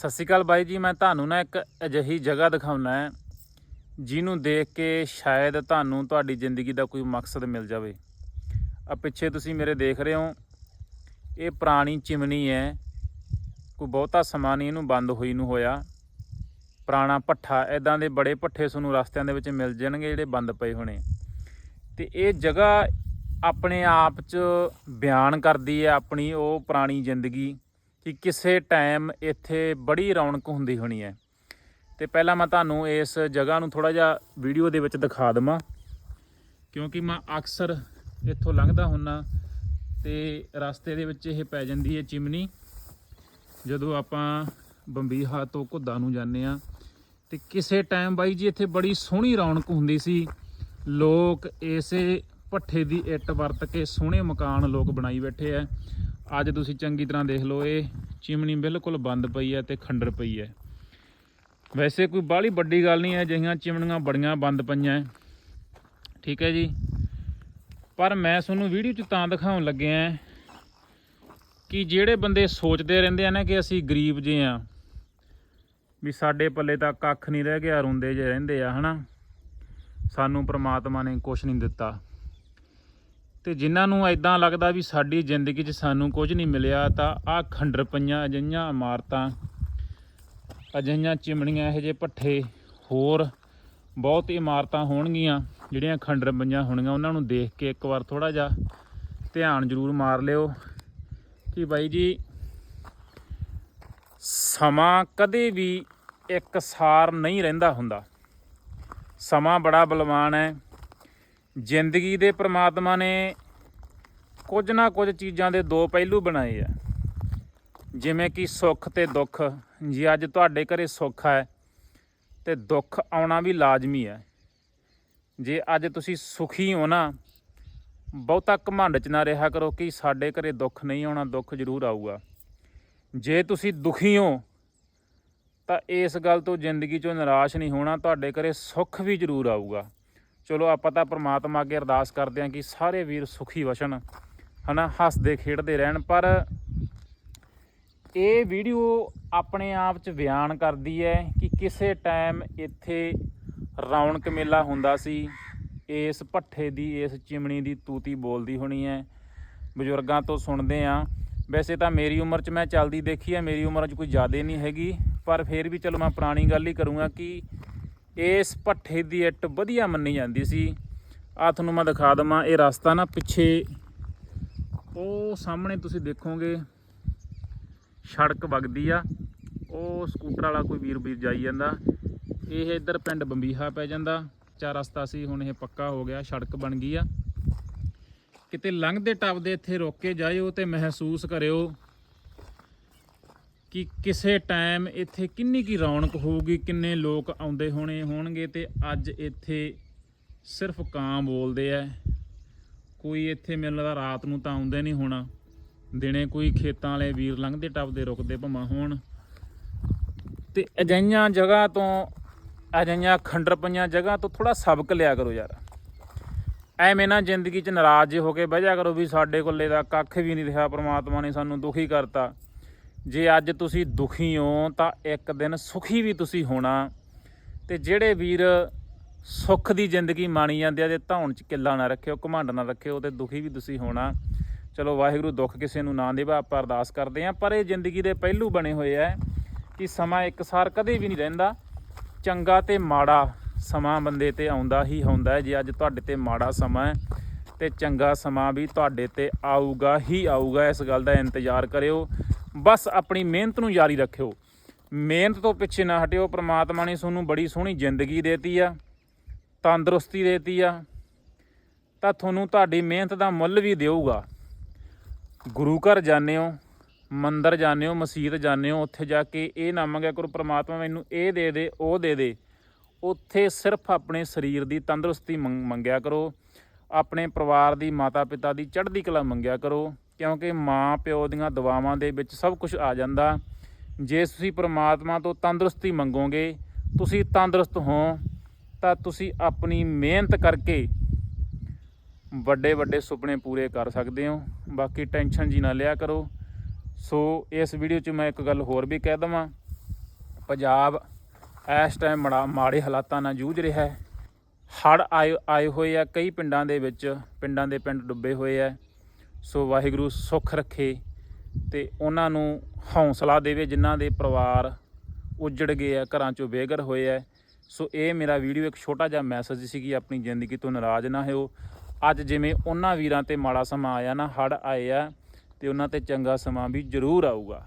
ਸਤਿ ਸ਼੍ਰੀ ਅਕਾਲ ਬਾਈ ਜੀ, ਮੈਂ ਤੁਹਾਨੂੰ ਨਾ ਇੱਕ ਅਜਿਹੀ ਜਗ੍ਹਾ ਦਿਖਾਉਣਾ ਹੈ, ਜਿਹਨੂੰ ਦੇਖ ਕੇ ਸ਼ਾਇਦ ਤੁਹਾਨੂੰ ਤੁਹਾਡੀ ਜ਼ਿੰਦਗੀ ਦਾ ਕੋਈ ਮਕਸਦ ਮਿਲ ਜਾਵੇ। ਆ ਪਿੱਛੇ ਤੁਸੀਂ ਮੇਰੇ ਦੇਖ ਰਹੇ ਹੋ, ਇਹ ਪੁਰਾਣੀ ਚਿਮਨੀ ਹੈ, ਕੋਈ ਬਹੁਤਾ ਸਮਾਂ ਨਹੀਂ ਇਹਨੂੰ ਬੰਦ ਹੋਈ ਨੂੰ ਹੋਇਆ। ਪੁਰਾਣਾ ਪੱਠਾ ਐਦਾਂ ਦੇ ਬੜੇ ਪੱਠੇ ਤੁਹਾਨੂੰ ਰਸਤਿਆਂ ਦੇ ਵਿੱਚ ਮਿਲ ਜਾਣਗੇ ਜਿਹੜੇ ਬੰਦ ਪਏ ਹੋਣੇ। ਤੇ ਇਹ ਜਗ੍ਹਾ ਆਪਣੇ ਆਪ 'ਚ ਬਿਆਨ ਕਰਦੀ ਹੈ ਆਪਣੀ ਉਹ ਪੁਰਾਣੀ ਜ਼ਿੰਦਗੀ। ਕਿ ਕਿਸੇ ਟਾਈਮ ਇੱਥੇ ਬੜੀ ਰੌਣਕ ਹੁੰਦੀ ਹੋਣੀ ਹੈ। ਤੇ ਪਹਿਲਾਂ ਮੈਂ ਤੁਹਾਨੂੰ ਇਸ ਜਗ੍ਹਾ ਨੂੰ ਥੋੜਾ ਜਿਹਾ ਵੀਡੀਓ ਦੇ ਵਿੱਚ ਦਿਖਾ ਦਵਾਂ, ਕਿਉਂਕਿ ਮੈਂ ਅਕਸਰ ਇੱਥੋਂ ਲੰਘਦਾ ਹੁੰਨਾ ਤੇ ਰਸਤੇ ਦੇ ਵਿੱਚ ਇਹ ਪੈ ਜਾਂਦੀ ਹੈ ਚਿਮਨੀ। ਜਦੋਂ ਆਪਾਂ ਬੰਬੀਹਾ ਤੋਂ ਘੁੱਦਾ ਨੂੰ ਜਾਂਦੇ ਆ ਤੇ ਕਿਸੇ ਟਾਈਮ ਬਾਈ ਜੀ ਇੱਥੇ ਬੜੀ ਸੋਹਣੀ ਰੌਣਕ ਹੁੰਦੀ ਸੀ। ਲੋਕ ਇਸੇ ਭੱਠੇ ਦੀ ਇੱਟ ਵਰਤ ਕੇ ਸੋਹਣੇ ਮਕਾਨ ਲੋਕ ਬਣਾਈ ਬੈਠੇ ਆ। ਅੱਜ ਤੁਸੀਂ ਚੰਗੀ ਤਰ੍ਹਾਂ ਦੇਖ ਲਓ, ਇਹ ਚਿਮਣੀ ਬਿਲਕੁਲ ਬੰਦ ਪਈ ਹੈ ਤੇ ਖੰਡਰ ਪਈ ਹੈ। ਵੈਸੇ ਕੋਈ ਬਾਹਲੀ ਵੱਡੀ ਗੱਲ ਨਹੀਂ ਹੈ ਜਿਹੀਆਂ ਚਿਮਣੀਆਂ ਬੜੀਆਂ ਬੰਦ ਪਈਆਂ ਠੀਕ ਹੈ ਜੀ। ਪਰ ਮੈਂ ਤੁਹਾਨੂੰ ਵੀਡੀਓ 'ਚ ਤਾਂ ਦਿਖਾਉਣ ਲੱਗਿਆ ਕਿ ਜਿਹੜੇ ਬੰਦੇ ਸੋਚਦੇ ਰਹਿੰਦੇ ਆ ਨਾ ਕਿ ਅਸੀਂ ਗਰੀਬ ਜੇ ਆ ਵੀ ਸਾਡੇ ਪੱਲੇ ਤਾਂ ਕੱਖ ਨਹੀਂ ਰਹਿ ਗਿਆ, ਰੋਂਦੇ ਜੇ ਰਹਿੰਦੇ ਆ, ਹਨਾ? ਸਾਨੂੰ ਪ੍ਰਮਾਤਮਾ ਨੇ ਕੁਝ ਨਹੀਂ ਦਿੱਤਾ। ਤੇ ਜਿਨ੍ਹਾਂ ਨੂੰ ਐਦਾਂ ਲੱਗਦਾ ਵੀ ਸਾਡੀ ਜ਼ਿੰਦਗੀ 'ਚ ਸਾਨੂੰ ਕੁਝ ਨਹੀਂ ਮਿਲਿਆ, ਤਾਂ ਆਹ ਖੰਡਰ ਪਈਆਂ ਅਜਿਹੀਆਂ ਇਮਾਰਤਾਂ, ਅਜਿਹੀਆਂ ਚਿਮਣੀਆਂ, ਇਹੋ ਜਿਹੇ ਪੱਠੇ ਹੋਰ ਬਹੁਤ ਇਮਾਰਤਾਂ ਹੋਣਗੀਆਂ, ਜਿਹੜੀਆਂ ਖੰਡਰ ਪਈਆਂ ਹੋਣਗੀਆਂ, ਉਹਨਾਂ ਨੂੰ ਦੇਖ ਕੇ ਇੱਕ ਵਾਰ ਥੋੜਾ ਜਿਹਾ ਧਿਆਨ ਜ਼ਰੂਰ ਮਾਰ ਲਿਓ ਕਿ ਬਾਈ ਜੀ, ਸਮਾਂ ਕਦੇ ਵੀ ਇੱਕ ਸਾਰ ਨਹੀਂ ਰਹਿੰਦਾ ਹੁੰਦਾ। ਸਮਾਂ ਬੜਾ ਬਲਵਾਨ ਹੈ। ਜ਼ਿੰਦਗੀ ਦੇ ਪ੍ਰਮਾਤਮਾ ਨੇ ਕੁਝ ਨਾ ਕੁਝ ਚੀਜ਼ਾਂ ਦੇ ਦੋ ਪਹਿਲੂ ਬਣਾਏ ਆ। ਜਿਵੇਂ ਕਿ ਸੁੱਖ ਤੇ ਦੁੱਖ। ਜੇ ਅੱਜ ਤੁਹਾਡੇ ਘਰੇ ਸੁੱਖ ਹੈ, ਤੇ ਦੁੱਖ ਆਉਣਾ ਵੀ ਲਾਜ਼ਮੀ ਹੈ। ਜੇ ਅੱਜ ਤੁਸੀਂ ਸੁਖੀ ਹੋ ਨਾ, ਬਹੁਤਾ ਘਮੰਡ ਚ ਨਾ ਰਿਹਾ ਕਰੋ ਕਿ ਸਾਡੇ ਘਰੇ ਦੁੱਖ ਨਹੀਂ ਆਉਣਾ, ਦੁੱਖ ਜ਼ਰੂਰ ਆਊਗਾ। ਜੇ ਤੁਸੀਂ ਦੁਖੀ ਹੋ, ਤਾਂ ਇਸ ਗੱਲ ਤੋਂ ਜ਼ਿੰਦਗੀ ਚੋਂ ਨਿਰਾਸ਼ ਨਹੀਂ ਹੋਣਾ, ਤੁਹਾਡੇ ਘਰੇ ਸੁੱਖ ਵੀ ਜ਼ਰੂਰ ਆਊਗਾ। ਚਲੋ ਆਪਾਂ ਤਾਂ ਪ੍ਰਮਾਤਮਾ ਅੱਗੇ ਅਰਦਾਸ ਕਰਦੇ ਹਾਂ ਕਿ ਸਾਰੇ ਵੀਰ ਸੁਖੀ ਵਸਣ, ਹਨਾ, ਹੱਸਦੇ, ਖੇਡਦੇ ਰਹਿਣ, ਪਰ ਇਹ ਵੀਡੀਓ ਆਪਣੇ ਆਪ ਚ ਬਿਆਨ ਕਰਦੀ ਹੈ ਕਿ ਕਿਸੇ ਟਾਈਮ ਇੱਥੇ ਰੌਣਕ ਮੇਲਾ ਹੁੰਦਾ ਸੀ, ਇਸ ਭੱਠੇ ਦੀ, ਇਸ ਚਿਮਣੀ ਦੀ ਤੂਤੀ ਬੋਲਦੀ ਹੋਣੀ ਹੈ। ਬਜ਼ੁਰਗਾਂ ਤੋਂ ਸੁਣਦੇ ਆ ਵੈਸੇ ਤਾਂ ਮੇਰੀ ਉਮਰ 'ਚ ਮੈਂ ਚੱਲਦੀ ਦੇਖੀ ਹੈ, ਮੇਰੀ ਉਮਰ 'ਚ ਕੋਈ ਜ਼ਿਆਦਾ ਨਹੀਂ ਹੈਗੀ, ਪਰ ਫਿਰ ਵੀ ਚਲੋ ਮੈਂ ਪੁਰਾਣੀ ਗੱਲ ਹੀ ਕਰੂੰਗਾ ਕਿ ਇਸ ਭੱਠੇ ਦੀ ਇੱਟ ਵਧੀਆ ਮੰਨੀ ਜਾਂਦੀ ਸੀ। ਆ ਤੁਹਾਨੂੰ ਮੈਂ ਦਿਖਾ ਦਵਾਂ, ਇਹ ਰਸਤਾ ਨਾ ਪਿੱਛੇ। ਉਹ ਸਾਹਮਣੇ ਤੁਸੀਂ ਦੇਖੋਗੇ, ਸੜਕ ਵਗਦੀ ਆ। ਉਹ ਸਕੂਟਰ ਵਾਲਾ ਕੋਈ ਵੀਰ ਵੀਰ ਜਾਈ ਜਾਂਦਾ। ਇਹ ਇੱਧਰ ਪਿੰਡ ਬੰਬੀਹਾ ਪੈ ਜਾਂਦਾ। ਚਾਰ ਰਸਤਾ ਸੀ, ਹੁਣ ਇਹ ਪੱਕਾ ਹੋ ਗਿਆ, ਸੜਕ ਬਣ ਗਈ ਆ। ਕਿਤੇ ਲੰਘਦੇ ਟੱਪਦੇ ਇੱਥੇ ਰੋਕ ਕੇ ਜਾਇਓ ਤੇ ਮਹਿਸੂਸ ਕਰਿਓ। ਕਿ ਕਿਸੇ ਟਾਈਮ ਇੱਥੇ ਕਿੰਨੀ ਕੀ ਰੌਣਕ ਹੋਊਗੀ, ਕਿੰਨੇ ਲੋਕ ਆਉਂਦੇ ਹੋਣੇ ਹੋਣਗੇ ਤੇ ਅੱਜ ਇੱਥੇ ਸਿਰਫ ਕਾਂ ਬੋਲਦੇ ਆ। ਕੋਈ ਇੱਥੇ ਮੈਨੂੰ ਲੱਗਦਾ ਰਾਤ ਨੂੰ ਤਾਂ ਆਉਂਦੇ ਨਹੀਂ ਹੋਣਾ। ਦਿਨੇ ਕੋਈ ਖੇਤਾਂ ਵਾਲੇ ਵੀਰ ਲੰਘਦੇ, ਟੱਪਦੇ, ਰੁਕਦੇ ਭਮਾ ਹੋਣ। ਤੇ ਅਜਿਹੀਆਂ ਜਗ੍ਹਾ ਤੋਂ, ਅਜਿਹੀਆਂ ਖੰਡਰ ਪਈਆਂ ਜਗ੍ਹਾ ਤੋਂ ਥੋੜਾ ਸਬਕ ਲਿਆ ਕਰੋ ਯਾਰ। ਐਵੇਂ ਨਾ ਜ਼ਿੰਦਗੀ 'ਚ ਨਾਰਾਜ਼ ਹੋ ਕੇ ਬਹਿ ਜਾ ਕਰੋ ਵੀ ਸਾਡੇ ਕੋਲੇ ਦਾ ਕੱਖ ਵੀ ਨਹੀਂ ਰਿਹਾ, ਪ੍ਰਮਾਤਮਾ ਨੇ ਸਾਨੂੰ ਦੁਖੀ ਕਰਤਾ। ਜੇ ਅੱਜ ਤੁਸੀਂ ਦੁਖੀ ਹੋ, ਤਾਂ ਇੱਕ ਦਿਨ ਸੁਖੀ ਵੀ ਤੁਸੀਂ ਹੋਣਾ। ਤੇ ਜਿਹੜੇ ਵੀਰ ਸੁੱਖ ਦੀ ਜ਼ਿੰਦਗੀ ਮਾਣੀ ਜਾਂਦੇ ਆ ਤੇ ਧੌਣ 'ਚ ਕਿੱਲਾ ਨਾ ਰੱਖਿਓ, ਘਮੰਡ ਨਾ ਰੱਖਿਓ, ਤੇ ਦੁਖੀ ਵੀ ਤੁਸੀਂ ਹੋਣਾ। ਚਲੋ, ਵਾਹਿਗੁਰੂ ਦੁੱਖ ਕਿਸੇ ਨੂੰ ਨਾ ਦੇਵਾ, ਆਪਾਂ ਅਰਦਾਸ ਕਰਦੇ ਆਂ। ਪਰ ਇਹ ਜ਼ਿੰਦਗੀ ਦੇ ਪਹਿਲੂ ਬਣੇ ਹੋਏ ਆ ਕਿ ਸਮਾਂ ਇੱਕਸਾਰ ਕਦੇ ਵੀ ਨਹੀਂ ਰਹਿੰਦਾ। ਚੰਗਾ ਤੇ ਮਾੜਾ ਸਮਾਂ ਬੰਦੇ ਤੇ ਆਉਂਦਾ ਹੀ ਹੁੰਦਾ ਹੈ। ਜੇ ਅੱਜ ਤੁਹਾਡੇ ਤੇ ਮਾੜਾ ਸਮਾਂ ਹੈ, ਤੇ ਚੰਗਾ ਸਮਾਂ ਵੀ ਤੁਹਾਡੇ ਤੇ ਆਊਗਾ ਹੀ ਆਊਗਾ। ਇਸ ਗੱਲ ਦਾ ਇੰਤਜ਼ਾਰ ਕਰਿਓ। ਬਸ ਆਪਣੀ ਮਿਹਨਤ ਨੂੰ ਜਾਰੀ ਰੱਖਿਓ। ਮਿਹਨਤ ਤੋਂ ਪਿੱਛੇ ਨਾ ਹਟਿਓ। ਪ੍ਰਮਾਤਮਾ ਨੇ ਤੁਹਾਨੂੰ ਬੜੀ ਸੋਹਣੀ ਜ਼ਿੰਦਗੀ ਦੇਤੀ ਆ, ਤੰਦਰੁਸਤੀ ਦੇਤੀ ਆ। ਤਾਂ ਤੁਹਾਨੂੰ ਤੁਹਾਡੀ ਮਿਹਨਤ ਦਾ ਮੁੱਲ ਵੀ ਦੇਊਗਾ। ਗੁਰੂ ਘਰ ਜਾਂਦੇ ਹੋ, ਮੰਦਰ ਜਾਂਦੇ ਹੋ, ਮਸਜਿਦ ਜਾਂਦੇ ਹੋ, ਉੱਥੇ ਜਾ ਕੇ ਇਹ ਨਾ ਮੰਗਿਆ ਕਰੋ, ਪ੍ਰਮਾਤਮਾ ਮੈਨੂੰ ਇਹ ਦੇ ਦੇ, ਉਹ ਦੇ ਦੇ। ਉੱਥੇ ਸਿਰਫ ਆਪਣੇ ਸਰੀਰ ਦੀ ਤੰਦਰੁਸਤੀ ਮੰਗ- ਮੰਗਿਆ ਕਰੋ। ਆਪਣੇ ਪਰਿਵਾਰ ਦੀ ਮਾਤਾ ਪਿਤਾ ਦੀ ਚੜ੍ਹਦੀ ਕਲਾ ਮੰਗਿਆ ਕਰੋ। ਕਿਉਂਕਿ ਮਾਂ ਪਿਓ ਦੀਆਂ ਦੁਆਵਾਂ ਦੇ ਵਿੱਚ ਸਭ ਕੁਝ ਆ ਜਾਂਦਾ। ਜੇ ਤੁਸੀਂ ਪ੍ਰਮਾਤਮਾ ਤੋਂ ਤੰਦਰੁਸਤੀ ਮੰਗੋਗੇ, ਤੁਸੀਂ ਤੰਦਰੁਸਤ ਹੋ, ਤਾਂ ਤੁਸੀਂ ਆਪਣੀ ਮਿਹਨਤ ਕਰਕੇ ਵੱਡੇ ਵੱਡੇ ਸੁਪਨੇ ਪੂਰੇ ਕਰ ਸਕਦੇ ਹੋ। ਬਾਕੀ ਟੈਨਸ਼ਨ ਜੀ ਨਾ ਲਿਆ ਕਰੋ। ਸੋ, ਇਸ ਵੀਡੀਓ 'ਚ ਮੈਂ ਇੱਕ ਗੱਲ ਹੋਰ ਵੀ ਕਹਿ ਦਵਾਂ। ਪੰਜਾਬ ਇਸ ਟਾਈਮ ਮੜਾ ਮਾੜੇ ਹਾਲਾਤਾਂ ਨਾਲ ਜੂਝ ਰਿਹਾ ਹੈ। ਹੜ੍ਹ ਆਏ ਆਏ ਹੋਏ ਆ ਕਈ ਪਿੰਡਾਂ ਦੇ ਵਿੱਚ। ਪਿੰਡਾਂ ਦੇ ਪਿੰਡ ਡੁੱਬੇ ਹੋਏ ਆ। ਸੋ ਵਾਹਿਗੁਰੂ ਸੁੱਖ ਰੱਖੇ ਤੇ ਉਹਨਾਂ ਨੂੰ ਹੌਸਲਾ ਦੇਵੇ ਜਿਨ੍ਹਾਂ ਦੇ ਪਰਿਵਾਰ ਉਜੜ ਗਏ ਆ, ਘਰਾਂ ਚੋਂ ਬੇਘਰ ਹੋਏ ਆ। ਸੋ ਇਹ ਮੇਰਾ ਵੀਡੀਓ ਇੱਕ ਛੋਟਾ ਜਿਹਾ ਮੈਸੇਜ ਸੀਗੀ, ਆਪਣੀ ਜ਼ਿੰਦਗੀ ਤੋਂ ਨਾਰਾਜ਼ ਨਾ ਹੋਇਓ। ਅੱਜ ਜਿਵੇਂ ਉਹਨਾਂ ਵੀਰਾਂ ਤੇ ਮਾੜਾ ਸਮਾਂ ਆਇਆ ਨਾ, ਹੜ੍ਹ ਆਏ ਆ ਤੇ ਉਹਨਾਂ ਤੇ ਚੰਗਾ ਸਮਾਂ ਵੀ ਜ਼ਰੂਰ ਆਊਗਾ।